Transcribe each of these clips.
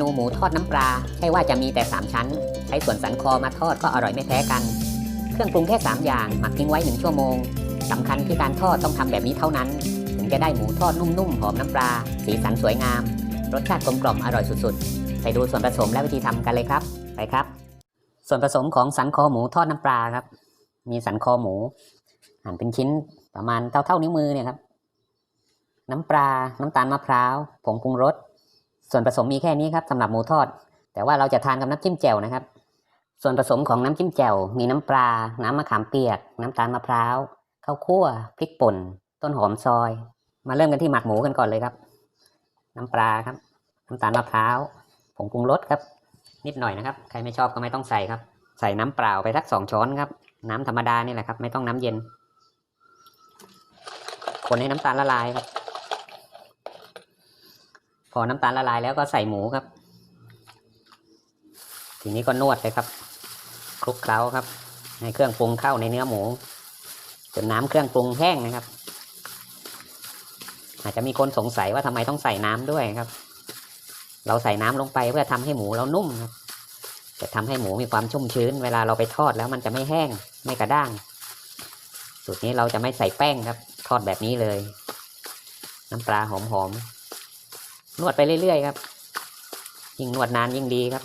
นูหมูทอดน้ำปลา ใช่ว่าจะมีแต่ 3 ชั้น ใช้ส่วนสันคอมาทอดก็อร่อยไม่แพ้กัน เครื่องปรุงแค่ 3 อย่าง หมักทิ้งไว้ 1 ชั่วโมงสำคัญที่การทอดต้องทำแบบนี้เท่านั้น ถึงจะได้หมูทอดนุ่มๆ หอมน้ำปลา สีสันสวยงาม รสชาติกลมกล่อมอร่อยสุดๆ ไปดูส่วนผสมและวิธีทำกันเลยครับ ไปครับ ส่วนผสมของสันคอหมูทอดน้ำปลาครับ มีสันคอหมู หั่นเป็นชิ้นประมาณเท่าเท่านิ้วมือเนี่ยครับ น้ำปลา น้ำตาลมะพร้าว ผงปรุงรส ส่วนผสมมีแค่นี้ครับสำหรับหมูทอด แต่ว่าเราจะทานกับน้ำจิ้มแจ่วนะครับ ส่วนผสมของน้ำจิ้มแจ่วมีน้ำปลา น้ำมะขามเปียก น้ำตาลมะพร้าวข้าวคั่วพริกป่น ต้นหอมซอย มาเริ่มกันที่หมักหมูกันก่อนเลยครับ น้ำปลาครับ น้ำตาลมะพร้าวผงปรุงรสครับ นิดหน่อยนะครับ ใครไม่ชอบก็ไม่ต้องใส่ครับ ใส่น้ำเปล่าไปสักสองช้อนครับ น้ำธรรมดานี่แหละครับ ไม่ต้องน้ำเย็น คนให้น้ำตาลละลายครับ อน้ำตาลละลายแล้วก็ใส่หมูครับ ทีนี้ก็นวดเลยครับคลุกเคล้าครับ ให้เครื่องปรุงเข้าในเนื้อหมูจนน้ำเครื่องปรุงแห้งนะครับ อาจจะมีคนสงสัยว่าทำไมต้องใส่น้ำด้วยครับ เราใส่น้ำลงไปเพื่อทำให้หมูเรานุ่มครับ จะทำให้หมูมีความชุ่มชื้น เวลาเราไปทอดแล้วมันจะไม่แห้งไม่กระด้างสูตรนี้เราจะไม่ใส่แป้งครับ ทอดแบบนี้เลย น้ำปลาหอมๆ นวดไปเรื่อยๆครับ ยิ่งนวดนานยิ่งดีครับ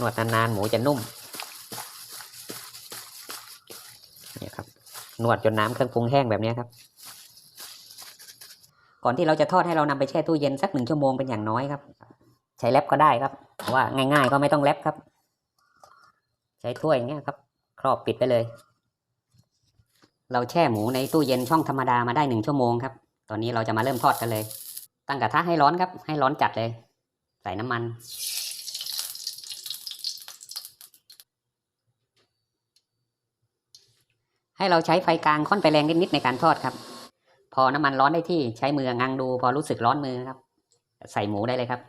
นวดนานๆหมูจะนุ่มเนี่ยครับ นวดจนน้ำเครื่องปรุงแห้งแบบนี้ครับ ก่อนที่เราจะทอดให้เรานำไปแช่ตู้เย็นสักหนึ่งชั่วโมงเป็นอย่างน้อยครับ ใช้แรปก็ได้ครับเพราะว่าง่ายๆก็ไม่ต้องแรปครับ ใช้ถ้วยอย่างเงี้ยครับ ครอบปิดไปเลย เราแช่หมูในตู้เย็นช่องธรรมดามาได้หนึ่งชั่วโมงครับ ตอนนี้เราจะมาเริ่มทอดกันเลย ตั้งกระทะให้ร้อนครับ ให้ร้อนจัดเลย ใส่น้ำมัน ให้เราใช้ไฟกลางค่อนไปแรงนิดๆในการทอดครับ พอน้ำมันร้อนได้ที่ใช้มืองังดู พอรู้สึกร้อนมือครับ ใส่หมูได้เลยครับ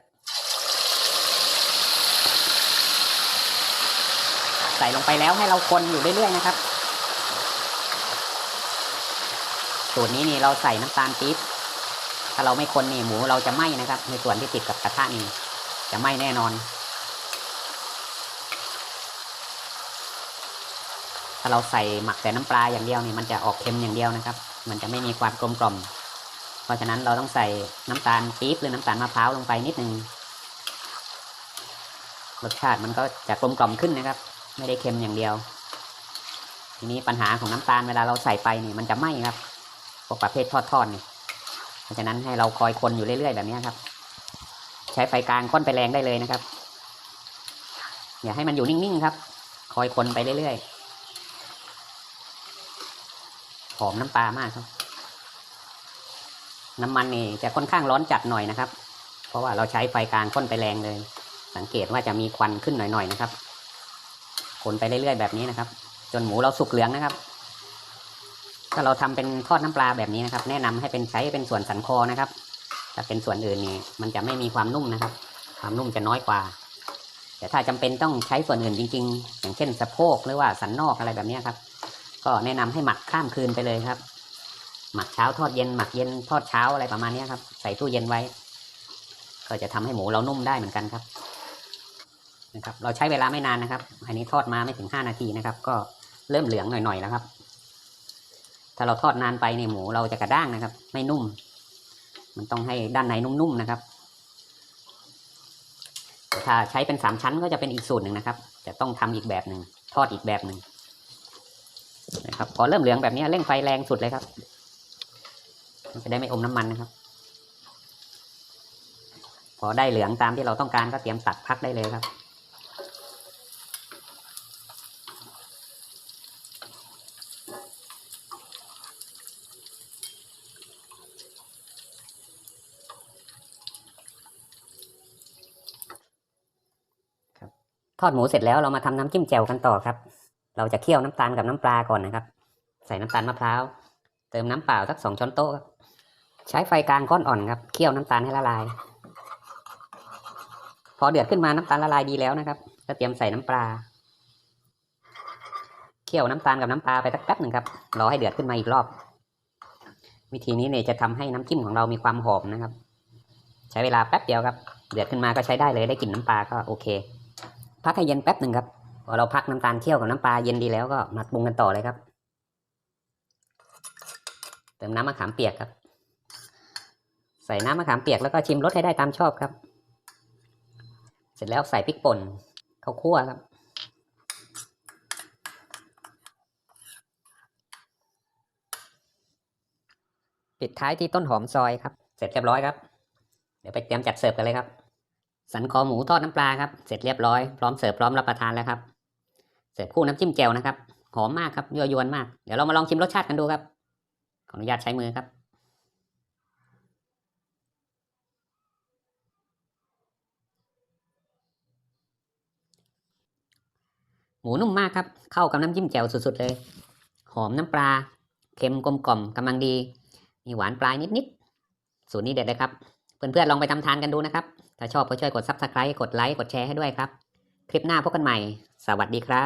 ใส่ลงไปแล้วให้เราคนอยู่เรื่อยๆนะครับ สูตรนี้นี่เราใส่น้ำตาลปี๊บ ถ้าเราไม่คนนี่หมูเราจะไหม้นะครับ ในส่วนที่ติดกับกระทะนี่จะไหม้แน่นอน ถ้าเราใส่หมักแต่น้ำปลาอย่างเดียวนี่มันจะออกเค็มอย่างเดียวนะครับ มันจะไม่มีความกลมกล่อม เพราะฉะนั้นเราต้องใส่น้ำตาลปี๊บหรือน้ำตาลมะพร้าวลงไปนิดนึงรสชาติมันก็จะกลมกล่อมขึ้นนะครับ ไม่ได้เค็มอย่างเดียว ทีนี้ปัญหาของน้ำตาลเวลาเราใส่ไปนี่มันจะไหม้ครับพวกประเภททอดๆนี่ เพราะฉะนั้นให้เราคอยคนอยู่เรื่อยๆแบบนี้ครับ ใช้ไฟกลางค่อนไปแรงได้เลยนะครับ อย่าให้มันอยู่นิ่งๆครับ คอยคนไปเรื่อยๆหอมน้ำปลามากครับ น้ำมันนี่จะค่อนข้างร้อนจัดหน่อยนะครับ เพราะว่าเราใช้ไฟกลางค่อนไปแรงเลย สังเกตว่าจะมีควันขึ้นหน่อยๆนะครับ คนไปเรื่อยๆแบบนี้นะครับ จนหมูเราสุกเหลืองนะครับ ถ้าเราทำเป็นทอดน้ำปลาแบบนี้นะครับ แนะนำให้เป็นใช้เป็นส่วนสันคอนะครับถ้าเป็นส่วนอื่นนี่มันจะไม่มีความนุ่มนะครับ ความนุ่มจะน้อยกว่า แต่ถ้าจำเป็นต้องใช้ส่วนอื่นจริง ๆ อย่างเช่นสะโพกหรือว่าสันนอกอะไรแบบนี้ครับ ก็แนะนำให้หมักข้ามคืนไปเลยครับ หมักเช้าทอดเย็นหมักเย็นทอดเช้าอะไรประมาณนี้ครับ ใส่ตู้เย็นไว้ ก็จะทำให้หมูเรานุ่มได้เหมือนกันครับนะครับ เราใช้เวลาไม่นานนะครับ อันนี้ทอดมาไม่ถึงห้านาทีนะครับ ก็เริ่มเหลืองหน่อยๆแล้วครับ ถ้าเราทอดนานไปเนี่ยหมูเราจะกระด้างนะครับ ไม่นุ่ม มันต้องให้ด้านในนุ่มๆนะครับ ถ้าใช้เป็นสามชั้นก็จะเป็นอีกสูตรหนึ่งนะครับจะต้องทำอีกแบบหนึ่งทอดอีกแบบหนึ่งนะครับพอเริ่มเหลืองแบบนี้เร่งไฟแรงสุดเลยครับมันจะได้ไม่อมน้ำมันนะครับ พอได้เหลืองตามที่เราต้องการก็เตรียมตักพักได้เลยครับ ทอดหมูเสร็จแล้วเรามาทำน้ำจิ้มแจ่วกันต่อครับ เราจะเคี่ยวน้ำตาลกับน้ำปลาก่อนนะครับ ใส่น้ำตาลมะพร้าว เติมน้ำเปล่าสักสองช้อนโต๊ะครับ ใช้ไฟกลางก้อนอ่อนครับ เคี่ยวน้ำตาลให้ละลาย พอเดือดขึ้นมาน้ำตาลละลายดีแล้วนะครับ ก็เตรียมใส่น้ำปลา เคี่ยวน้ำตาลกับน้ำปลาไปสักแป๊บหนึ่งครับ รอให้เดือดขึ้นมาอีกรอบ วิธีนี้เนี่ยจะทำให้น้ำจิ้มของเรามีความหอมนะครับ ใช้เวลาแป๊บเดียวครับ เดือดขึ้นมาก็ใช้ได้เลย ได้กลิ่นน้ำปลาก็โอเค พักให้เย็นแป๊บหนึ่งครับพอเราพักน้ำตาลเคี่ยวกับน้ำปลาเย็นดีแล้วก็มาปรุงกันต่อเลยครับเติมน้ำมะขามเปียกครับ ใส่น้ำมะขามเปียกแล้วก็ชิมรสให้ได้ตามชอบครับ เสร็จแล้วใส่พริกป่นข้าวคั่วครับ ปิดท้ายที่ต้นหอมซอยครับ เสร็จเรียบร้อยครับ เดี๋ยวไปเตรียมจัดเสิร์ฟกันเลยครับ สันคอหมูทอดน้ำปลาครับ เสร็จเรียบร้อย พร้อมเสิร์ฟพร้อมรับประทานแล้วครับ เสิร์ฟคู่น้ำจิ้มแจ่วนะครับ หอมมากครับยั่วยวนมาก เดี๋ยวเรามาลองชิมรสชาติกันดูครับ ขออนุญาตใช้มือครับ หมูนุ่มมากครับ เข้ากับน้ำจิ้มแจ่วสุดๆเลย หอมน้ำปลา เค็มกลมกล่อมกำลังดี มีหวานปลายนิดๆ สูตรนี้เด็ดเลยครับ เพื่อนๆลองไปทำทานกันดูนะครับ ถ้าชอบก็ช่วยกด subscribe กดไลค์กดแชร์ให้ด้วยครับ คลิปหน้าพบกันใหม่ สวัสดีครับ